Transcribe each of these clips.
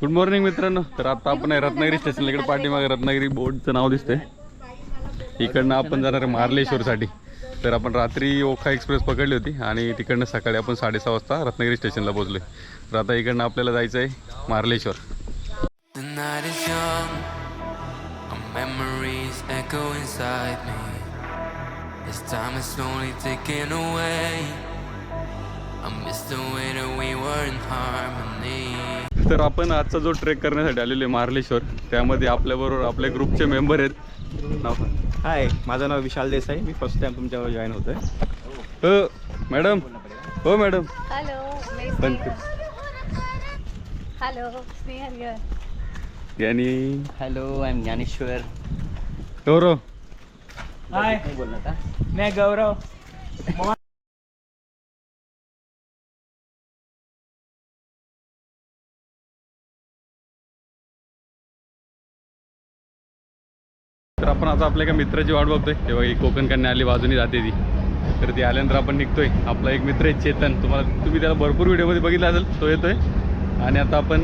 Good morning मित्रांनो. तर आता आपण आहे रत्नागिरी स्टेशन इकडे पाठीमागे रत्नागिरी बोर्डचं नाव दिसतंय. इकडनं आपण जाणार आहे मार्लेश्वरसाठी तर आपण रात्री ओखा एक्सप्रेस पकडली होती आणि तिकडनं सकाळी आपण साडेसहा वाजता रत्नागिरी स्टेशनला पोहोचलो तर आता इकडनं आपल्याला जायचं आहे मार्लेश्वर तर आपण आजचा जो ट्रेक करण्यासाठी आलेलो आहे मार्लेश्वर त्यामध्ये आपल्याबरोबर आपल्या ग्रुपचे मेंबर आहेत. नाव. हाय माझं नाव विशाल देसाई. मी फर्स्ट टाइम तुमच्यावर जॉईन होतोय. हो मॅडम. हो मॅडम. यांनी hello I am Dnyaneshwar. Gaurav. Hi मी गौरव. तर आपण आता आपल्या एका मित्राची वाट बघतोय. तेव्हा ही कोकण कन्या आली बाजूनी जाते ती. तर ती आल्यानंतर आपण निघतोय. आपला एक मित्र आहे चेतन. तुम्हाला तुम्ही त्याला भरपूर व्हिडिओमध्ये बघितला असेल तो येतोय. आणि आता आपण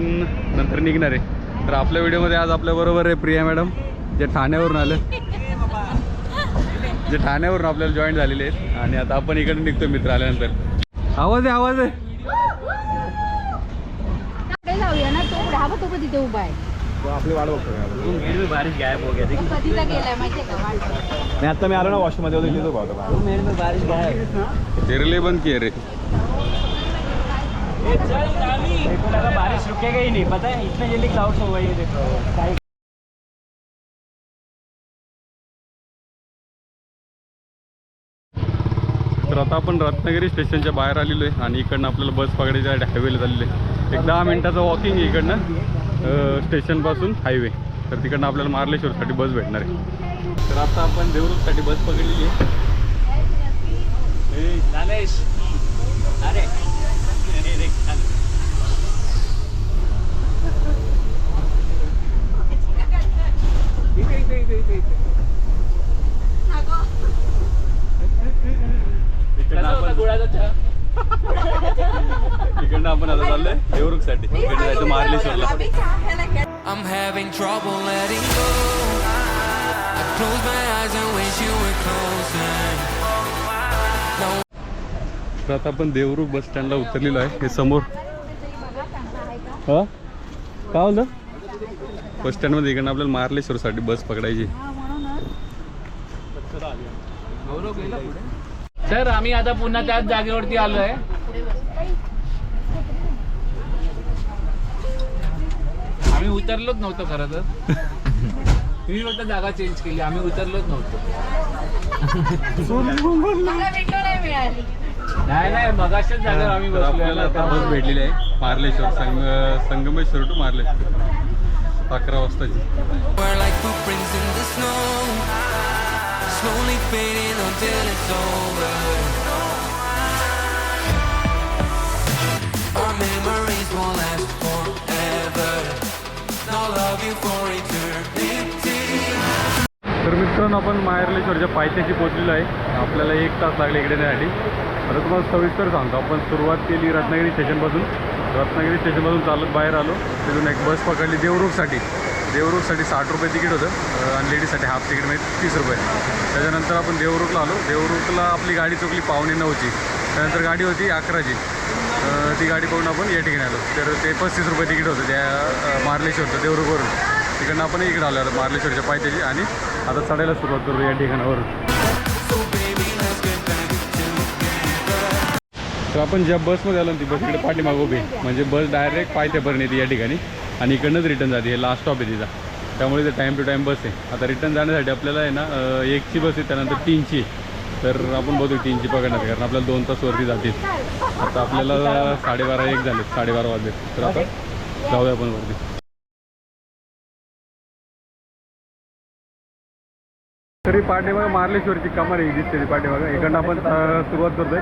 नंतर निघणार आहे. तर आपल्या व्हिडिओमध्ये आज आपल्याबरोबर आहे प्रिया मॅडम जे ठाण्यावरून आलं. जे ठाण्यावरून आपल्याला जॉईन झालेले आहेत. आणि आता आपण इकडे निघतोय मित्र आल्यानंतर. आवाज आहे आवाज आहे. जाऊया ना? तो राहा तो तिथे उभा आहे. आपली वाट बारिश गायब हो गया तो कधीचा गेलाय माहितीये का? वाट नाही आता मी आलो ना वॉशरूममध्ये होतो तिथे उभा होता देखो मेरे में बारिश गायब. तेरले बंद किए रे? देखो लगा बारिश रुकेगा ही नहीं. पता है इतने जल्दी क्लाउड्स हो गई है देखो तर आता आपण रत्नागिरी स्टेशनच्या बाहेर आलेलो आहे आणि इकडनं आपल्याला बस पकडायच्या हायवेला चाललेलो आहे. एक दहा मिनिटाचं वॉकिंग आहे इकडनं. स्टेशनपासून हायवे तर तिकडनं आपल्याला मार्लेश्वरसाठी बस भेटणार आहे. तर आता आपण देवरूखसाठी बस पकडलेली आहे. ए, इकडनं आपण आता चाललोय देवरूखसाठी. इकडनं जायचं मार्लेश्वरला. I'm having trouble letting go. I close my eyes and wish you were closer. तर आता आपण देवरूख बस स्टँडला उतरलेलो आहे. हे समोर. हा? काय होतं बस स्टँडमध्ये इकडनं आपल्याला मार्लेश्वरसाठी बस पकडायची. सर आम्ही आता पुन्हा त्याच जागेवरती आलोय. आम्ही उतरलोच नव्हतो खरं तर. मी फक्त जागा चेंज केली आम्ही उतरलोच नव्हतो. नाही मिळाली नाही नाही मगाशीच जागेवर आम्ही तर आपल्याला आता बस बसलो भेटलेली आहे मार्लेश्वर संग संगमेश्वर टू मार्लेश्वर अकरा वाजताची. We're like footprints in the snow, slowly fading until it's over. मित्रांनो आपण माहेरलेश्वरच्या पायथ्याशी पोचलेलो आहे. आपल्याला एक तास लागले इकडे येण्यासाठी आता तुम्हाला सविस्तर सांगतो. आपण सुरुवात केली रत्नागिरी स्टेशनपासून रत्नागिरी स्टेशनपासून चालत बाहेर आलो. तिथून एक बस पकडली देवरूखसाठी. देवरूखसाठी साठ रुपये तिकीट होतं. आणि लेडीजसाठी हाफ तिकीट म्हणजे तीस रुपये. त्याच्यानंतर आपण देवरूखला आलो. देवरूखला आपली गाडी चुकली पावणे नऊची. त्यानंतर गाडी होती अकराची. ती गाडी पाहून आपण या ठिकाणी आलो. तर ते पस्तीस रुपये तिकीट होतं त्या मार्लेश्वरचं देवरूखवरून. तिकडनं आपण इकडे आलो आता मार्लेश्वरच्या पायथ्याची आणि आता चढायला सुरुवात करू या ठिकाणावर. तर आपण ज्या बसमध्ये आलो ना, ती बस इकडे पाठीमागं उभी म्हणजे बस डायरेक्ट पायथ्यापर्यंत येते या ठिकाणी आणि इकडनंच रिटर्न जाते. हे लास्ट स्टॉप आहे तिचा त्यामुळे ते टाईम टू टाईम बस आहे. आता रिटर्न जाण्यासाठी आपल्याला आहे ना एकची बस आहे त्यानंतर तीनची तर आपण बघू तीनची पकडणार कारण आपल्याला दोन तास वरती जातील आता आपल्याला साडेबारा एक झाले साडेबारा वाजले तर आता जाऊया आपण वरती. तरी पाठीमागं मार्लेश्वरची कमाल आहे दिसते ती पाठीमागं. इकडनं आपण सुरुवात करतोय.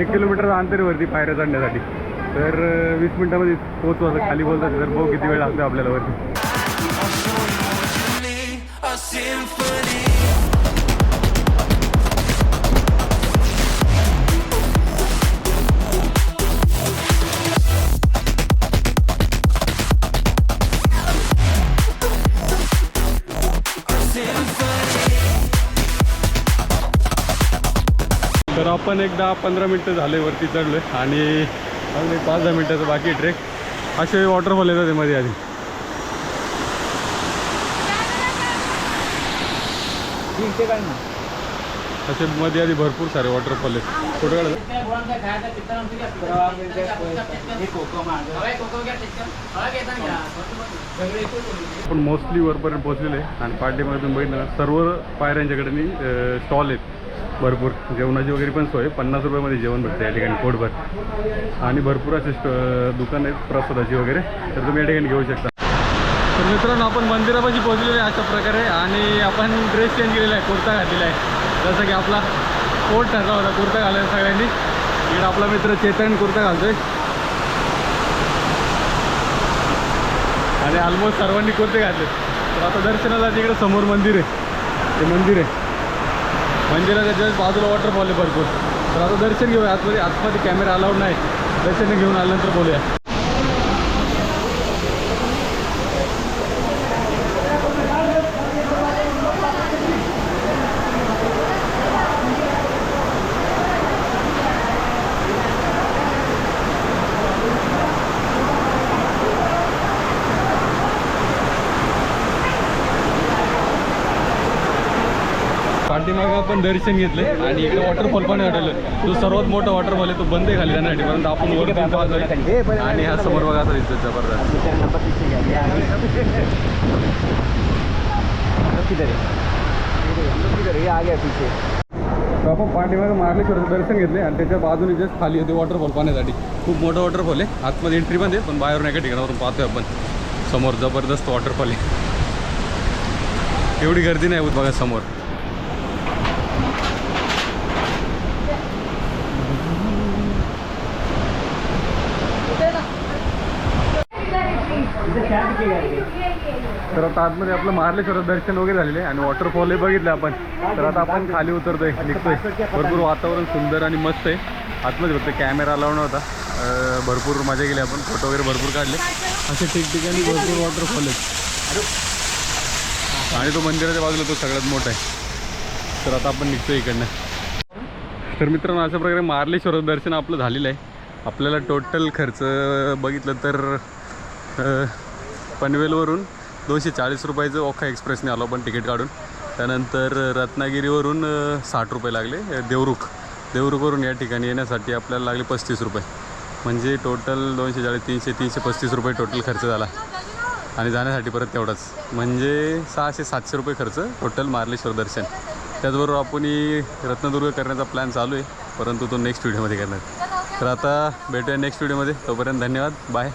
एक किलोमीटर अंतरीवरती पायऱ्या चढण्यासाठी. तर वीस मिनिटामध्ये पोहोचू असं खाली बोलतात तर बघू किती वेळ लागतो आपल्याला वरती. आपण एक दहा पंधरा मिनटं झाले वरती चढलो आहे आणि अजून एक पाच दहा मिनटाचं बाकी ट्रेक. असे वॉटरफॉल येतात ते मध्ये आधी. असे मध्ये आधी भरपूर सारे वॉटरफॉल आहेत. काढलं? पण मोस्टली वरपर्यंत पोहोचलेले आहे आणि पाठीमध्ये तुम्ही बघितलं सर्व पायऱ्यांच्याकडे स्टॉल आहेत. भरपूर जेवणाची वगैरे पण सोय. पन्नास रुपयामध्ये जेवण भेटतं या ठिकाणी पोटभर. आणि भरपूर असे स्ट दुकान आहेत प्रसादाची वगैरे. तर तुम्ही या ठिकाणी घेऊ शकता. तर मित्रांनो आपण मंदिरापाशी पोहोचलेलो आहे अशा प्रकारे आणि आपण ड्रेस चेंज केलेला आहे कुर्ता घातलेला आहे. जसं की आपला कोट ठरला होता कुर्ता घालायला सगळ्यांनी. इकडे आपला मित्र चेतन कुर्ता घालतोय. आणि ऑलमोस्ट सर्वांनी कुर्ते घातले तर आता दर्शनाला तिकडे समोर मंदिर आहे. ते मंदिर आहे. मंदिराच्या जस्ट बाजूला वॉटरफॉल आहे भरपूर. तर आता दर्शन घेऊया. आतमध्ये आतमध्ये कॅमेरा अलाउड नाही. दर्शन घेऊन आल्यानंतर बोलूया. पाठीमागं आपण दर्शन घेतले आणि इकडे वॉटरफॉल पण वाटलं जो सर्वात मोठा वॉटरफॉल आहे तो बंद आहे खाली जाण्यासाठी परंतु आपण वरतून पाहतोय. आणि हा समोर बघा इज्जत जबरदस्त. आपण पाठीमागं मार्लेश्वरचं दर्शन घेतले आणि त्याच्या बाजूने जस्ट खाली होते वॉटरफॉल पाहण्यासाठी. खूप मोठं वॉटरफॉल आहे. आतमध्ये एंट्री पण आहे पण बाहेरून एका ठिकाणावरून पाहतोय आपण. समोर जबरदस्त वॉटरफॉल आहे. एवढी गर्दी नाही होत बघा समोर. तर आता आतमध्ये आपलं महाबळेश्वराचं दर्शन वगैरे झालेलं आहे आणि वॉटरफॉलही बघितले आपण. तर आता आपण खाली उतरतोय निघतोय. भरपूर वातावरण सुंदर आणि मस्त आहे. आतमध्ये फक्त कॅमेरा लावणं होता भरपूर मजा केली आपण. फोटो वगैरे भरपूर काढले. असे ठिकठिकाणी भरपूर वॉटरफॉल आहेत. आणि तो मंदिराच्या बाजूला तो सगळ्यात मोठा आहे. तर आता आपण निघतोय इकडनं. तर मित्रांनो अशा प्रकारे मार्लेश्वराचं दर्शन आपलं झालेलं आहे. आपल्याला टोटल खर्च बघितलं तर पनवेलवरून दोनशे चाळीस रुपयाचं ओखा एक्सप्रेसने आलो आपण तिकीट काढून. त्यानंतर रत्नागिरीवरून साठ रुपये लागले. देवरुख. देवरुखवरून या ठिकाणी येण्यासाठी आपल्याला लागले पस्तीस रुपये. म्हणजे टोटल दोनशे चाळीस तीनशे तीनशे पस्तीस रुपये टोटल खर्च झाला. आणि जाण्यासाठी परत तेवढाच. म्हणजे सहाशे सातशे रुपये खर्च टोटल मार्लेश्वर दर्शन. त्याचबरोबर आपणही रत्नदुर्ग करण्याचा प्लॅन चालू आहे. परंतु तो नेक्स्ट व्हिडिओमध्ये करणार. तर आता भेटूया नेक्स्ट व्हिडिओमध्ये. तोपर्यंत धन्यवाद. बाय.